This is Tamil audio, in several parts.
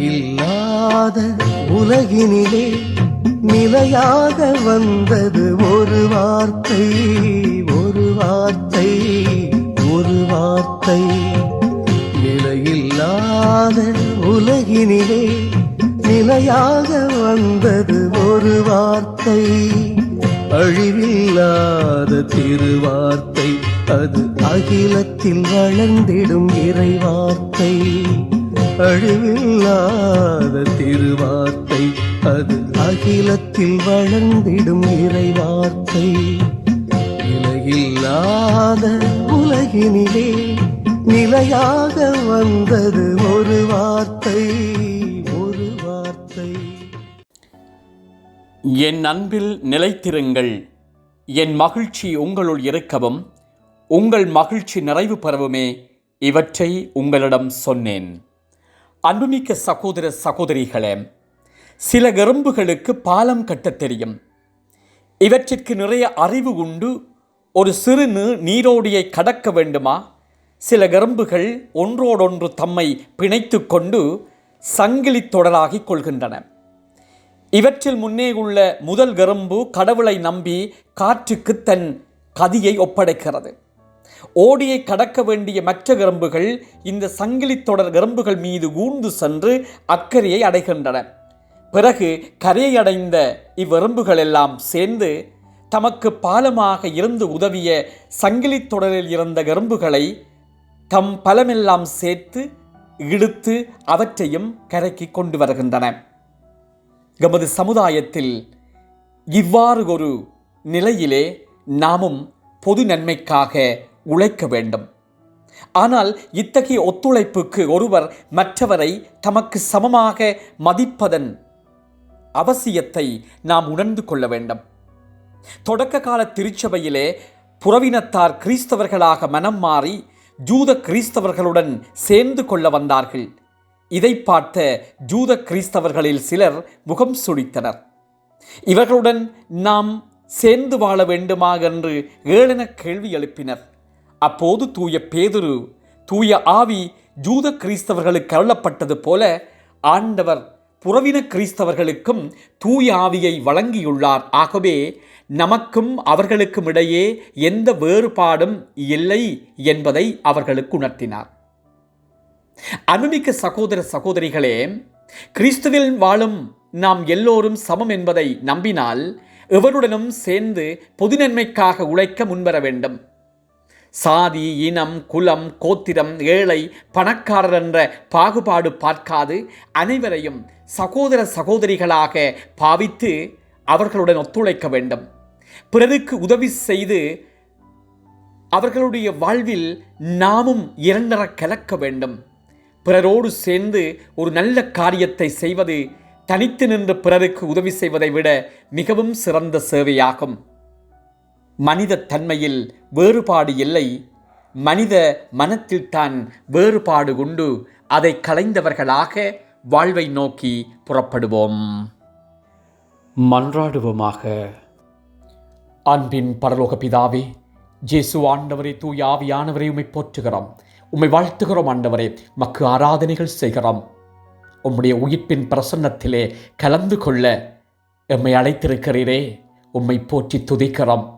இல்லாத உலகினிலே நிலையாக வந்தது ஒரு வார்த்தை ஒரு வார்த்தை ஒரு வார்த்தை. நிலையில்லாத உலகினிலே நிலையாக வந்தது ஒரு வார்த்தை. அழிவில்லாத திருவார்த்தை அது அகிலத்தில் வளர்ந்திடும் இறைவார்த்தை. அழிவில்லாத திருவார்த்தை அது அகிலத்தில் வளர்ந்திடும் இறைவார்த்தை. நிலையில்லாத உலகினிலே நிலையாக வந்தது ஒரு வார்த்தை ஒரு வார்த்தை. என் அன்பில் நிலைத்திருங்கள். என் மகிழ்ச்சி உங்களுள் இருக்கவும். உங்கள் மகிழ்ச்சி நிறைவு பெறவுமே இவற்றை உங்களிடம் சொன்னேன். அன்புமிக்க சகோதர சகோதரிகளே சில எறும்புகளுக்கு பாலம் கட்டத் தெரியும். இவற்றிற்கு நிறைய அறிவு உண்டு. ஒரு சிறு நீ- நீரோடியை கடக்க வேண்டுமா? சில எறும்புகள் ஒன்றோடொன்று தம்மை பிணைத்து கொண்டு சங்கிலி தொடராகிக் கொள்கின்றன. இவற்றில் முன்னே உள்ள முதல் கரும்பு கடவுளை நம்பி காற்றுக்கு தன் கதியை ஒப்படைக்கிறது. ஓடியை கடக்க வேண்டிய மற்ற கரும்புகள் இந்த சங்கிலி தொடர் கரும்புகள் மீது ஊர்ந்து சென்று அக்கறையை அடைகின்றன. பிறகு கரையை அடைந்த இவ்வெறும்புகள் எல்லாம் சேர்ந்து தமக்கு பாலமாக இருந்து உதவிய சங்கிலி தொடரில் இருந்த கரும்புகளை தம் பலமெல்லாம் சேர்த்து இழுத்து அவற்றையும் கரைக்கு கொண்டு வருகின்றன. எமது சமுதாயத்தில் இவ்வாறு ஒரு நிலையிலே நாமும் பொது நன்மைக்காக உழைக்க வேண்டும். ஆனால் இத்தகைய ஒத்துழைப்புக்கு ஒருவர் மற்றவரை தமக்கு சமமாக மதிப்பதன் அவசியத்தை நாம் உணர்ந்து கொள்ள வேண்டும். தொடக்க கால திருச்சபையிலே புறவினத்தார் கிறிஸ்தவர்களாக மனம் மாறி ஜூத கிறிஸ்தவர்களுடன் சேர்ந்து கொள்ள வந்தார்கள். இதை பார்த்த ஜூத கிறிஸ்தவர்களில் சிலர் முகம் சுழித்தனர். இவர்களுடன் நாம் சேர்ந்து வாழ வேண்டுமா என்று ஏளன கேள்வி எழுப்பினர். அப்போது தூய பேதுரு தூய ஆவி ஜூத கிறிஸ்தவர்களுக்கு அருளப்பட்டது போல ஆண்டவர் புறவின கிறிஸ்தவர்களுக்கும் தூய ஆவியை வழங்கியுள்ளார். ஆகவே நமக்கும் அவர்களுக்கும் இடையே எந்த வேறுபாடும் இல்லை என்பதை அவர்களுக்கு உணர்த்தினார். அனுமிக்க சகோதர சகோதரிகளே கிறிஸ்துவில் வாழும் நாம் எல்லோரும் சமம் என்பதை நம்பினால் எவருடனும் சேர்ந்து பொது நன்மைக்காக உழைக்க முன்வர வேண்டும். சாதி இனம் குலம் கோத்திரம் ஏழை பணக்காரர் என்ற பாகுபாடு பார்க்காது. அனைவரையும் சகோதர சகோதரிகளாக பாவித்து அவர்களுடன் ஒத்துழைக்க வேண்டும். பிறருக்கு உதவி செய்து அவர்களுடைய வாழ்வில் நாமும் இரண்டர கலக்க வேண்டும். பிறரோடு சேர்ந்து ஒரு நல்ல காரியத்தை செய்வது தனித்து நின்று பிறருக்கு உதவி செய்வதை விட மிகவும் சிறந்த சேவையாகும். மனித தன்மையில் வேறுபாடு இல்லை. மனித மனத்தில் தான் வேறுபாடு உண்டு. அதை களைந்தவர்களாக வாழ்வை நோக்கி புறப்படுவோம். மன்றாடுவோமாக. அன்பின் பரலோக பிதாவே ஜேசு ஆண்டவரை தூய ஆவியானவரை உம்மை போற்றுகிறோம். உம்மை வாழ்த்துகிறோம் ஆண்டவரே மக்கு ஆராதனைகள் செய்கிறோம். உம்முடைய உயிர்ப்பின் பிரசன்னத்திலே கலந்து கொள்ள எம்மை அழைத்திருக்கிறீரே உம்மை போற்றி துதிக்கிறோம்.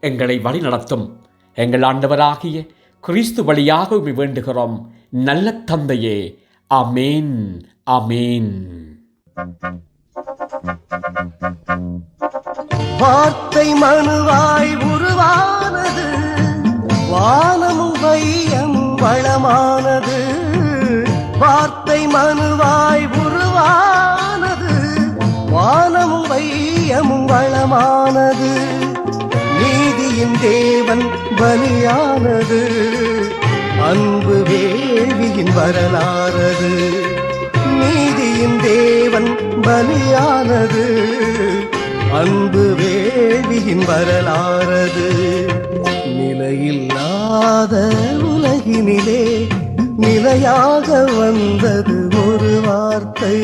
எங்களை வழிநடத்தும். எங்கள் ஆண்டவராகிய கிறிஸ்து வழியாக உம்மை வேண்டுகிறோம். நல்ல தந்தையே அமேன் அமேன் வார்த்தை மனுவாய் உருவானது வானமும் வையமும் வளமானது. வார்த்தை மனுவாய் உருவானது வானமும் வையமும் வளமானது. நீதியின் தேவன் பலியானது. அன்பு வேள்வியின் வரலாறது. நீதியின் தேவன் பலியானது. அன்பு வேள்வியின் வரலாறது. நிலையில்லாத உலகினிலே நிலையாக வந்தது ஒரு வார்த்தை.